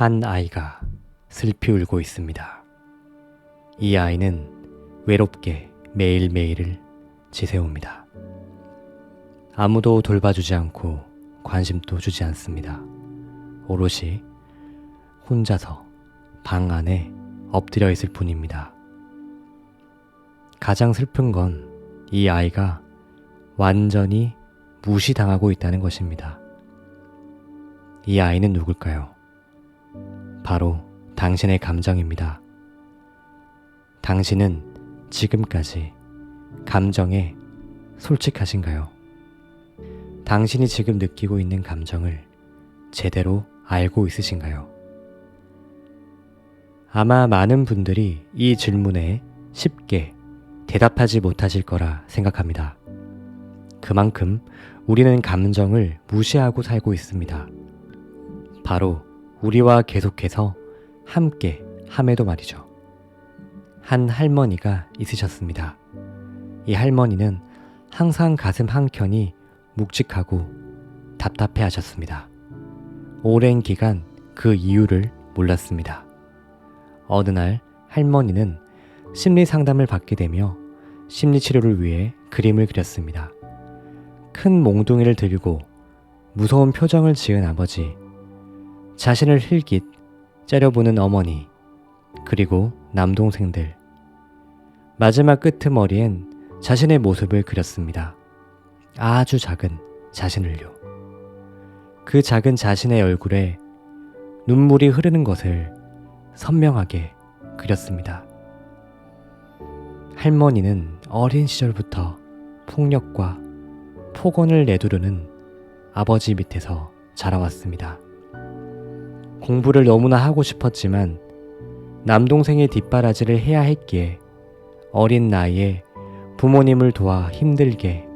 한 아이가 슬피 울고 있습니다. 이 아이는 외롭게 매일매일을 지새웁니다. 아무도 돌봐주지 않고 관심도 주지 않습니다. 오롯이 혼자서 방 안에 엎드려 있을 뿐입니다. 가장 슬픈 건 이 아이가 완전히 무시당하고 있다는 것입니다. 이 아이는 누굴까요? 바로 당신의 감정입니다. 당신은 지금까지 감정에 솔직하신가요? 당신이 지금 느끼고 있는 감정을 제대로 알고 있으신가요? 아마 많은 분들이 이 질문에 쉽게 대답하지 못하실 거라 생각합니다. 그만큼 우리는 감정을 무시하고 살고 있습니다. 바로 우리와 계속해서 함께 함에도 말이죠. 한 할머니가 있으셨습니다. 이 할머니는 항상 가슴 한켠이 묵직하고 답답해 하셨습니다. 오랜 기간 그 이유를 몰랐습니다. 어느 날 할머니는 심리 상담을 받게 되며 심리 치료를 위해 그림을 그렸습니다. 큰 몽둥이를 들고 무서운 표정을 지은 아버지, 자신을 흘깃 째려보는 어머니, 그리고 남동생들. 마지막 끄트머리엔 자신의 모습을 그렸습니다. 아주 작은 자신을요. 그 작은 자신의 얼굴에 눈물이 흐르는 것을 선명하게 그렸습니다. 할머니는 어린 시절부터 폭력과 폭언을 내두르는 아버지 밑에서 자라왔습니다. 공부를 너무나 하고 싶었지만 남동생의 뒷바라지를 해야 했기에 어린 나이에 부모님을 도와 힘들게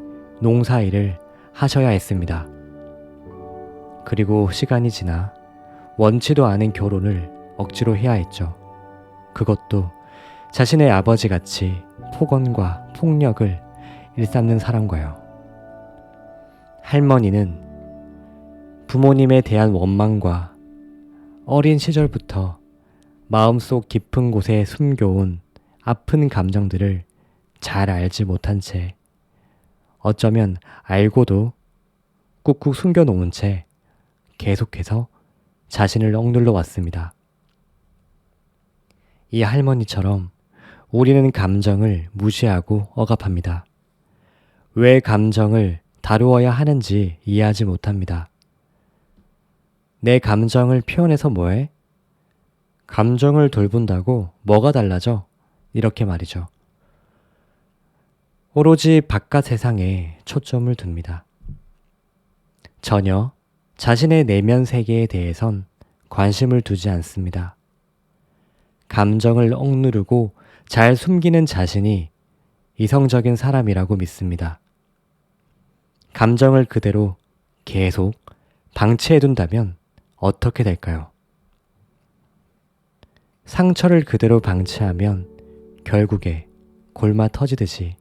농사일을 하셔야 했습니다. 그리고 시간이 지나 원치도 않은 결혼을 억지로 해야 했죠. 그것도 자신의 아버지 같이 폭언과 폭력을 일삼는 사람과요. 할머니는 부모님에 대한 원망과 어린 시절부터 마음속 깊은 곳에 숨겨온 아픈 감정들을 잘 알지 못한 채 어쩌면 알고도 꾹꾹 숨겨놓은 채 계속해서 자신을 억눌러 왔습니다. 이 할머니처럼 우리는 감정을 무시하고 억압합니다. 왜 감정을 다루어야 하는지 이해하지 못합니다. 내 감정을 표현해서 뭐해? 감정을 돌본다고 뭐가 달라져? 이렇게 말이죠. 오로지 바깥 세상에 초점을 둡니다. 전혀 자신의 내면 세계에 대해선 관심을 두지 않습니다. 감정을 억누르고 잘 숨기는 자신이 이성적인 사람이라고 믿습니다. 감정을 그대로 계속 방치해둔다면 어떻게 될까요? 상처를 그대로 방치하면 결국에 골마 터지듯이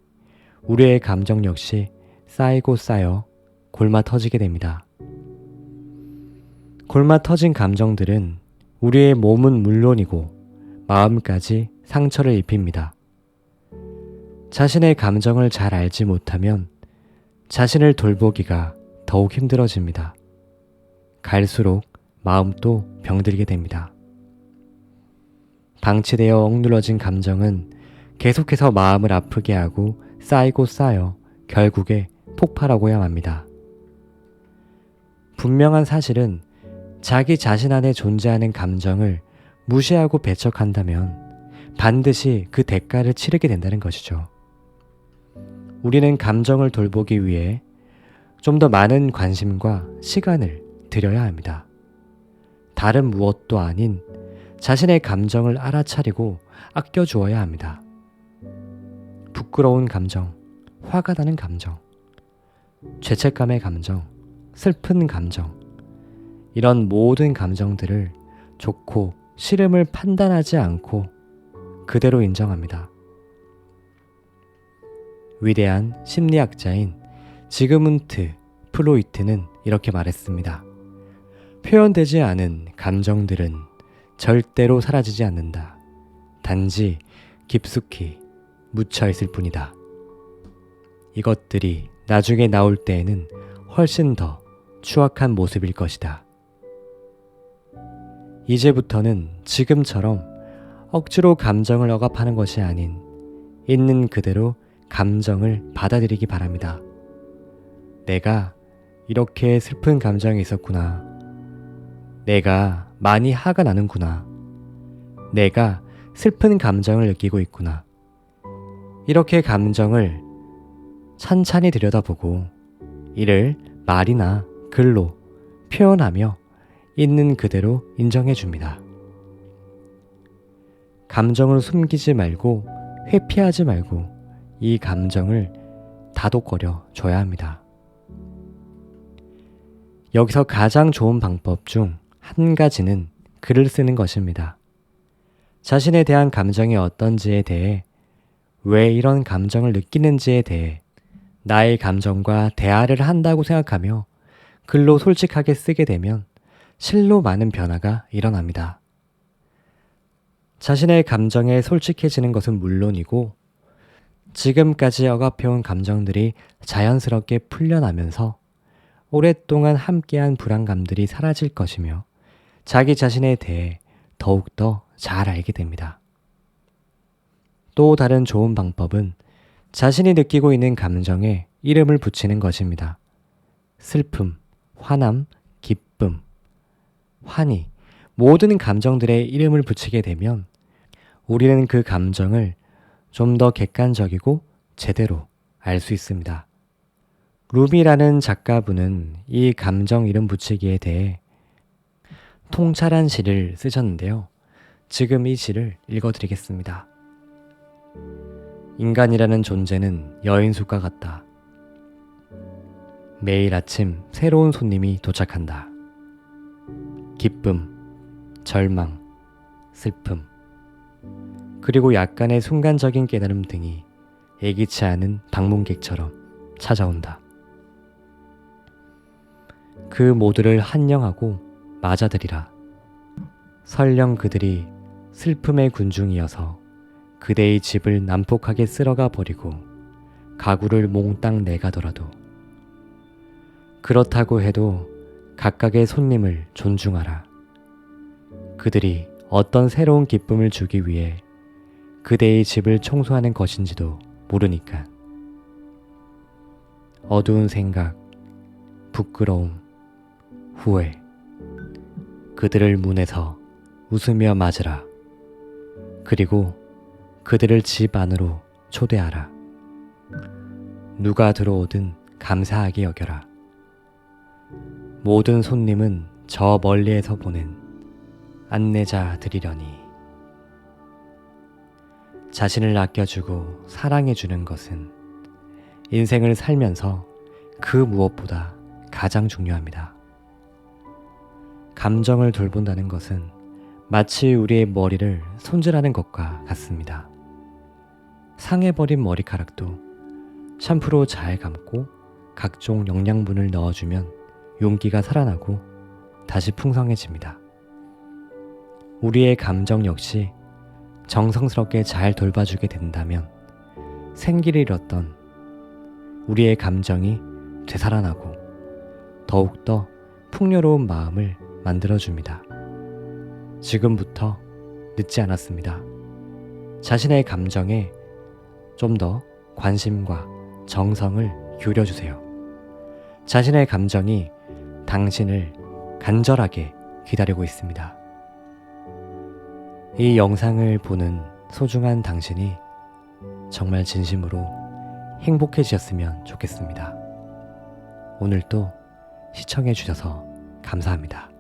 우리의 감정 역시 쌓이고 쌓여 골마 터지게 됩니다. 골마 터진 감정들은 우리의 몸은 물론이고 마음까지 상처를 입힙니다. 자신의 감정을 잘 알지 못하면 자신을 돌보기가 더욱 힘들어집니다. 갈수록 마음도 병들게 됩니다. 방치되어 억눌러진 감정은 계속해서 마음을 아프게 하고 쌓이고 쌓여 결국에 폭발하고야 합니다. 분명한 사실은 자기 자신 안에 존재하는 감정을 무시하고 배척한다면 반드시 그 대가를 치르게 된다는 것이죠. 우리는 감정을 돌보기 위해 좀 더 많은 관심과 시간을 들여야 합니다. 다른 무엇도 아닌 자신의 감정을 알아차리고 아껴주어야 합니다. 부끄러운 감정, 화가 나는 감정, 죄책감의 감정, 슬픈 감정, 이런 모든 감정들을 좋고 싫음을 판단하지 않고 그대로 인정합니다. 위대한 심리학자인 지그문트 프로이트는 이렇게 말했습니다. 표현되지 않은 감정들은 절대로 사라지지 않는다. 단지 깊숙이 묻혀 있을 뿐이다. 이것들이 나중에 나올 때에는 훨씬 더 추악한 모습일 것이다. 이제부터는 지금처럼 억지로 감정을 억압하는 것이 아닌 있는 그대로 감정을 받아들이기 바랍니다. 내가 이렇게 슬픈 감정이 있었구나. 내가 많이 화가 나는구나. 내가 슬픈 감정을 느끼고 있구나. 이렇게 감정을 찬찬히 들여다보고 이를 말이나 글로 표현하며 있는 그대로 인정해 줍니다. 감정을 숨기지 말고 회피하지 말고 이 감정을 다독거려 줘야 합니다. 여기서 가장 좋은 방법 중 한 가지는 글을 쓰는 것입니다. 자신에 대한 감정이 어떤지에 대해 왜 이런 감정을 느끼는지에 대해 나의 감정과 대화를 한다고 생각하며 글로 솔직하게 쓰게 되면 실로 많은 변화가 일어납니다. 자신의 감정에 솔직해지는 것은 물론이고 지금까지 억압해온 감정들이 자연스럽게 풀려나면서 오랫동안 함께한 불안감들이 사라질 것이며 자기 자신에 대해 더욱더 잘 알게 됩니다. 또 다른 좋은 방법은 자신이 느끼고 있는 감정에 이름을 붙이는 것입니다. 슬픔, 화남, 기쁨, 환희, 모든 감정들의 이름을 붙이게 되면 우리는 그 감정을 좀 더 객관적이고 제대로 알 수 있습니다. 루비라는 작가분은 이 감정 이름 붙이기에 대해 통찰한 시를 쓰셨는데요. 지금 이 시를 읽어드리겠습니다. 인간이라는 존재는 여인숙과 같다. 매일 아침 새로운 손님이 도착한다. 기쁨, 절망, 슬픔, 그리고 약간의 순간적인 깨달음 등이 예기치 않은 방문객처럼 찾아온다. 그 모두를 한영하고 맞아들이라. 설령 그들이 슬픔의 군중이어서 그대의 집을 난폭하게 쓸어가 버리고 가구를 몽땅 내가더라도 그렇다고 해도 각각의 손님을 존중하라. 그들이 어떤 새로운 기쁨을 주기 위해 그대의 집을 청소하는 것인지도 모르니까. 어두운 생각, 부끄러움, 후회. 그들을 문에서 웃으며 맞으라. 그리고 그들을 집 안으로 초대하라. 누가 들어오든 감사하게 여겨라. 모든 손님은 저 멀리에서 보낸 안내자들이려니. 자신을 아껴주고 사랑해주는 것은 인생을 살면서 그 무엇보다 가장 중요합니다. 감정을 돌본다는 것은 마치 우리의 머리를 손질하는 것과 같습니다. 상해버린 머리카락도 샴푸로 잘 감고 각종 영양분을 넣어주면 용기가 살아나고 다시 풍성해집니다. 우리의 감정 역시 정성스럽게 잘 돌봐주게 된다면 생기를 잃었던 우리의 감정이 되살아나고 더욱더 풍요로운 마음을 만들어줍니다. 지금부터 늦지 않았습니다. 자신의 감정에 좀 더 관심과 정성을 기울여주세요. 자신의 감정이 당신을 간절하게 기다리고 있습니다. 이 영상을 보는 소중한 당신이 정말 진심으로 행복해지셨으면 좋겠습니다. 오늘도 시청해주셔서 감사합니다.